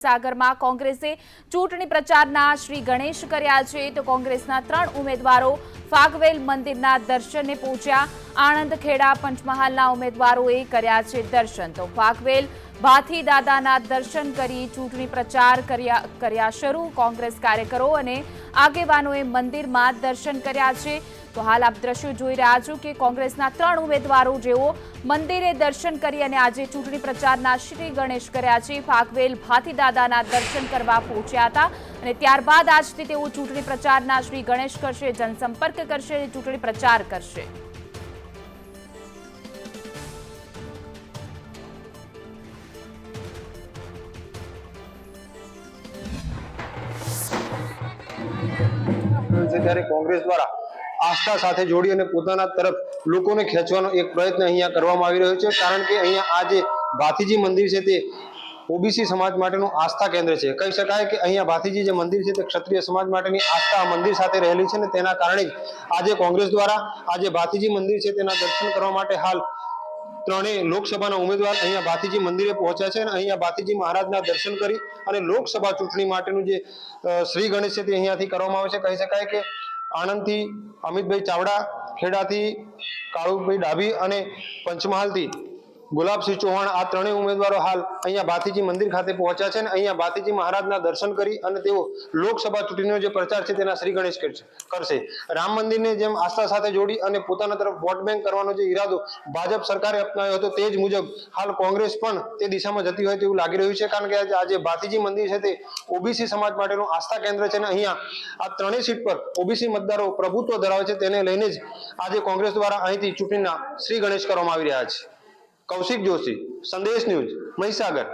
સાગરમાં કોંગ્રેસે ચૂંટણી પ્રચારના શ્રી ગણેશ કર્યા છે તો કોંગ્રેસના ત્રણ ઉમેદવારો ફાગવેલ મંદિરના દર્શને પહોંચ્યા. આણંદ ખેડા પંચમહાલના ઉમેદવારોએ કર્યા છે દર્શન. તો ફાગવેલ ભાથી દાદાના દર્શન કરી ચૂંટણી પ્રચાર કર્યા શરૂ. કોંગ્રેસ કાર્યકરો અને આગેવાનોએ મંદિરમાં દર્શન કર્યા છે. તો હાલ આપ દ્રશ્યો જોઈ રહ્યા છો કે કોંગ્રેસના ત્રણ ઉમેદવારો જેઓ મંદિરે દર્શન કરી અને આજે ચૂંટણી પ્રચારના શ્રી ગણેશ કર્યા છે. ફાગવેલ ભાતીદાદાના દર્શન કરવા પહોંચ્યા હતા અને ત્યારબાદ આજથી તેઓ ચૂંટણી પ્રચારના શ્રી ગણેશ કરશે, જનસંપર્ક કરશે અને ચૂંટણી પ્રચાર કરશે. છે ત્યારે કોંગ્રેસ દ્વારા આસ્થા સાથે જોડી અને પોતાના તરફ લોકોને ખેંચવાનો એક પ્રયત્ન અહીંયા કરવામાં આવી રહ્યો છે. કારણ કે અહીંયા આ જે ભાથીજી મંદિર છે તે ઓબીસી સમાજ માટેનું આસ્થા કેન્દ્ર છે. કહી શકાય કે અહીંયા ભાથીજી જે મંદિર છે તે ક્ષત્રિય સમાજ માટેની આસ્થા મંદિર સાથે રહેલી છે ને તેના કારણે જ આજે કોંગ્રેસ દ્વારા આજે ભાથીજી મંદિર છે તેના દર્શન કરવા માટે હાલ ત્રણેય લોકસભાના ઉમેદવાર અહીંયા ભાતીજી મંદિરે પહોંચ્યા છે અને અહીંયા ભાતીજી મહારાજના દર્શન કરી અને લોકસભા ચૂંટણી માટેનું જે શ્રી ગણેશ છે તે અહીંયાથી કરવામાં આવે છે. કહી શકાય કે આણંદથી અમિતભાઈ ચાવડા, ખેડાથી કાળુભાઈ ડાભી અને પંચમહાલથી ગુલાબસિંહ ચૌહાણ આ ત્રણેય ઉમેદવારો હાલ અહીંયા ભાતીજી મંદિર ખાતે પહોંચ્યા છે અને અહીંયા ભાતીજી મહારાજના દર્શન કરી અને તેઓ લોકસભા ચૂંટણીનો જે પ્રચાર છે તેના શ્રી ગણેશ કરશે. રામ મંદિરને જેમ આસ્થા સાથે જોડી અને પોતાના તરફ વોટ બેંક કરવાનો જે ઈરાદો ભાજપ સરકારે અપનાવ્યો હતો તે જ મુજબ હાલ કોંગ્રેસ પણ તે દિશામાં જતી હોય તેવું લાગી રહ્યું છે કારણ કે આજે ભાતીજી મંદિર છે તે ઓબીસી સમાજ માટેનું આસ્થા કેન્દ્ર છે અને અહીંયા આ ત્રણેય સીટ પર ઓબીસી મતદારો પ્રભુત્વ ધરાવે છે તેને લઈને જ આજે કોંગ્રેસ દ્વારા અહીંથી ચૂંટણીના શ્રી ગણેશ કરવામાં આવી રહ્યા છે. કૌશિક જોશી સંદેશ ન્યૂઝ મહીસાગર.